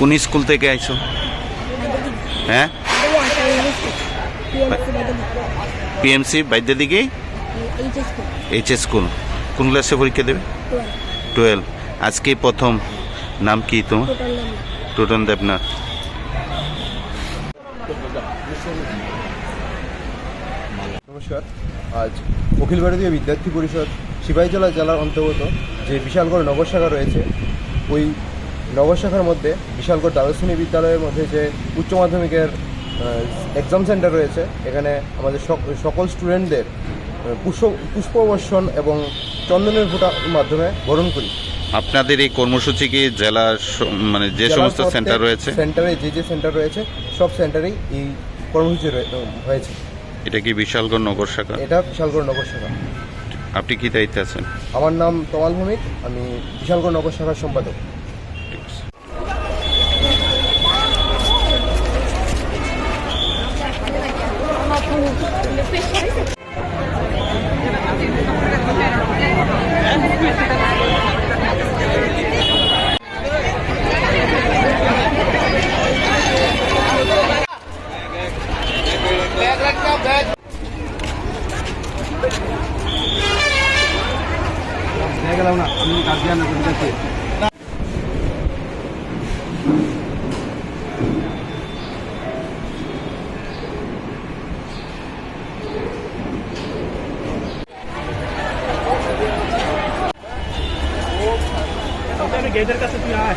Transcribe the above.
কোন স্কুল থেকে আইছো? হ্যাঁ? পিএমসি বাইদ্য দিকে এইচ এস স্কুল। কোন ক্লাসে পরীক্ষা দেবে? টুয়েলভ আজকে প্রথম। নাম কি তোমার? টোটন দেবনাথ। নমস্কার। আজ অখিল ভারতীয় বিদ্যার্থী পরিষদ, সিপাহীজলা জেলার অন্তর্গত যে বিশালগড় নগর শাখা রয়েছে, ওই নগর শাখার মধ্যে বিশালগড় দ্বাদশ্রেণী বিদ্যালয়ের মধ্যে যে উচ্চ মাধ্যমিকের এক্সাম সেন্টার রয়েছে এখানে আমাদের সক- সকল স্টুডেন্টদের পুষ্প পুষ্পবর্ষণ এবং চন্দনের ফোঁটার মাধ্যমে বরণ করি। আপনাদের এই কর্মসূচি কি জেলার মানে যে সমস্ত সেন্টার রয়েছে? সেন্টারে যে যে সেন্টার রয়েছে সব সেন্টারেই এই কর্মসূচি হয়েছে। এটা কি বিশালগড় নগর শাখা? এটা বিশালগড় নগর শাখা। আপনি কি দায়িত্বে আছেন? আমার নাম তমাল ভৌমিক আমি বিশালগড় নগর শাখার সম্পাদক। গেটের কাছে তুই আয়